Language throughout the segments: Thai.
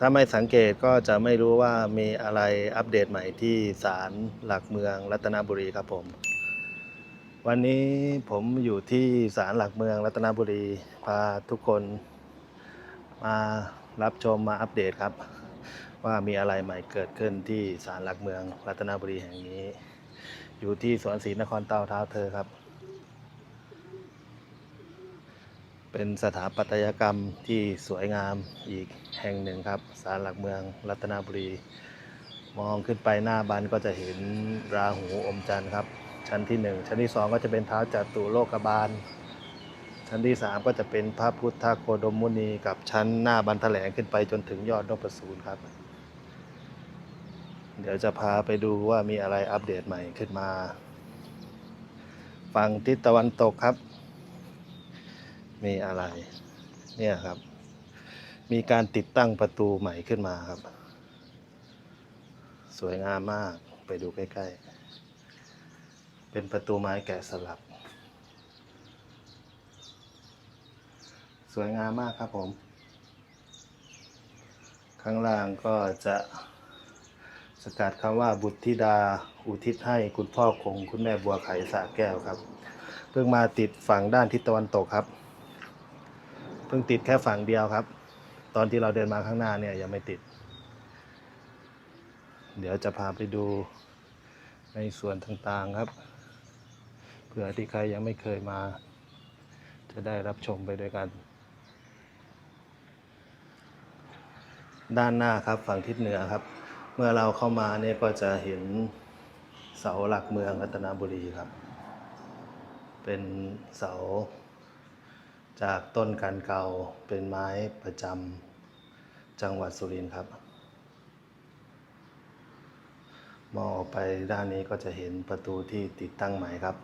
ถ้าไม่สังเกตก็จะไม่รู้ว่ามีอะไรอัปเดตใหม่ที่ศาลหลักเมืองรัตนบุรีครับผม วันนี้ผมอยู่ที่ศาลหลักเมืองรัตนบุรี พาทุกคนมารับชมมาอัปเดตครับ ว่ามีอะไรใหม่เกิดขึ้นที่ศาลหลักเมืองรัตนบุรีแห่งนี้ อยู่ที่สวนศรีนครเต้าเท้าเธอครับ เป็นสถาปัตยกรรมที่สวยงามอีกแห่งหนึ่งครับศาลหลักเมืองรัตนบุรี มองขึ้นไปหน้าบันก็จะเห็นราหูอมจันทร์ครับ ชั้นที่หนึ่งชั้นที่สองก็จะเป็นเท้าจัตุโลกบาล ชั้นที่สามก็จะเป็นพระพุทธโคดมมุนีกับชั้นหน้าบันแถลงขึ้นไปจนถึงยอดนพสูรครับ เดี๋ยวจะพาไปดูว่ามีอะไรอัปเดตใหม่ขึ้นมา ฝั่งทิศตะวันตกครับ มีอะไร เนี่ยครับ มีการติดตั้งประตูใหม่ขึ้นมาครับ สวยงามมากไปดูใกล้ๆ เป็นประตูไม้แกะสลัก สวยงามมากครับผม ข้างล่างก็จะสกัดคำว่าบุตรธิดาอุทิศให้คุณพ่อคง คุณแม่บัวไข่สระแก้วครับ เพิ่งมาติดฝั่งด้านทิศตะวันตกครับ เพิ่งติดแค่ฝั่งเดียวครับ ตอนที่เราเดินมาข้างหน้าเนี่ยยังไม่ติด เดี๋ยวจะพาไปดูในส่วนต่างๆครับ เผื่อที่ใครยังไม่เคยมา จะได้รับชมไปด้วยกัน ด้านหน้าครับฝั่งทิศเหนือครับ เมื่อเราเข้ามาเนี่ยก็จะเห็นเสาหลักเมืองรัตนบุรีครับ เป็นเสา จากต้นกันเกาเป็นไม้ประจำจังหวัดสุรินทร์ครับ มองออกไปด้านนี้ก็จะเห็นประตูที่ติดตั้งใหม่ครับ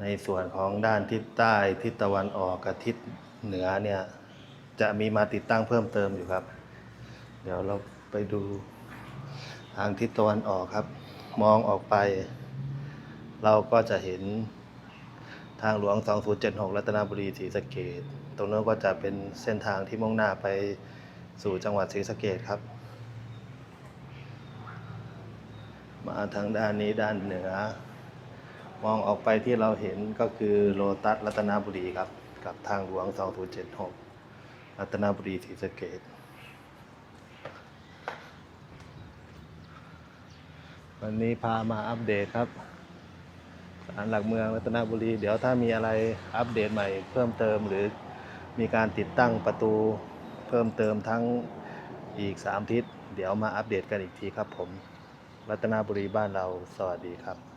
ในส่วนของด้านทิศใต้ทิศตะวันออกกับทิศเหนือเนี่ยจะมีมาติดตั้งเพิ่มเติมอยู่ครับ เดี๋ยวเราไปดูทางทิศตะวันออกครับ มองออกไป เราก็จะเห็น ทางหลวง 2076 รัตนบุรีศรีสะเกดตรงนั้นก็จะเป็นเส้นทางที่มุ่งหน้าไปสู่จังหวัดศรีสะเกดครับ มาทางด้านนี้ด้านเหนือ มองออกไปที่เราเห็นก็คือโลตัสรัตนบุรีครับ กับทางหลวง 2076 รัตนบุรีศรีสะเกดวันนี้พามาอัปเดตครับ ศาลหลักเมืองรัตนบุรี เดี๋ยวถ้ามีอะไรอัปเดตใหม่เพิ่มเติมหรือมีการติดตั้งประตูเพิ่มเติมทั้งอีก 3 ทิศ เดี๋ยวมาอัปเดตกันอีกทีครับผม รัตนบุรีบ้านเราสวัสดีครับ